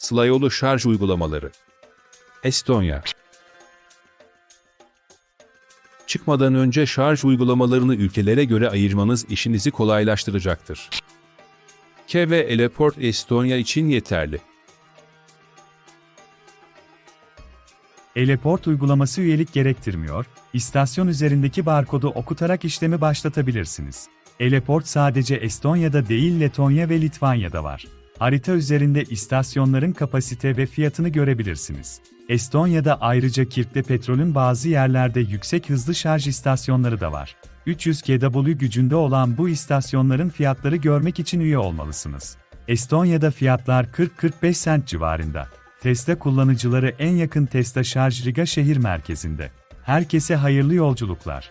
Sıla yolu şarj uygulamaları. Estonya. Çıkmadan önce şarj uygulamalarını ülkelere göre ayırmanız işinizi kolaylaştıracaktır. K ve Eleport Estonya için yeterli. Eleport uygulaması üyelik gerektirmiyor, istasyon üzerindeki barkodu okutarak işlemi başlatabilirsiniz. Eleport sadece Estonya'da değil Letonya ve Litvanya'da var. Harita üzerinde istasyonların kapasite ve fiyatını görebilirsiniz. Estonya'da ayrıca Kirk'te petrolün bazı yerlerde yüksek hızlı şarj istasyonları da var. 300 kW gücünde olan bu istasyonların fiyatları görmek için üye olmalısınız. Estonya'da fiyatlar 40-45 sent civarında. Tesla kullanıcıları en yakın Tesla Şarj Riga şehir merkezinde. Herkese hayırlı yolculuklar.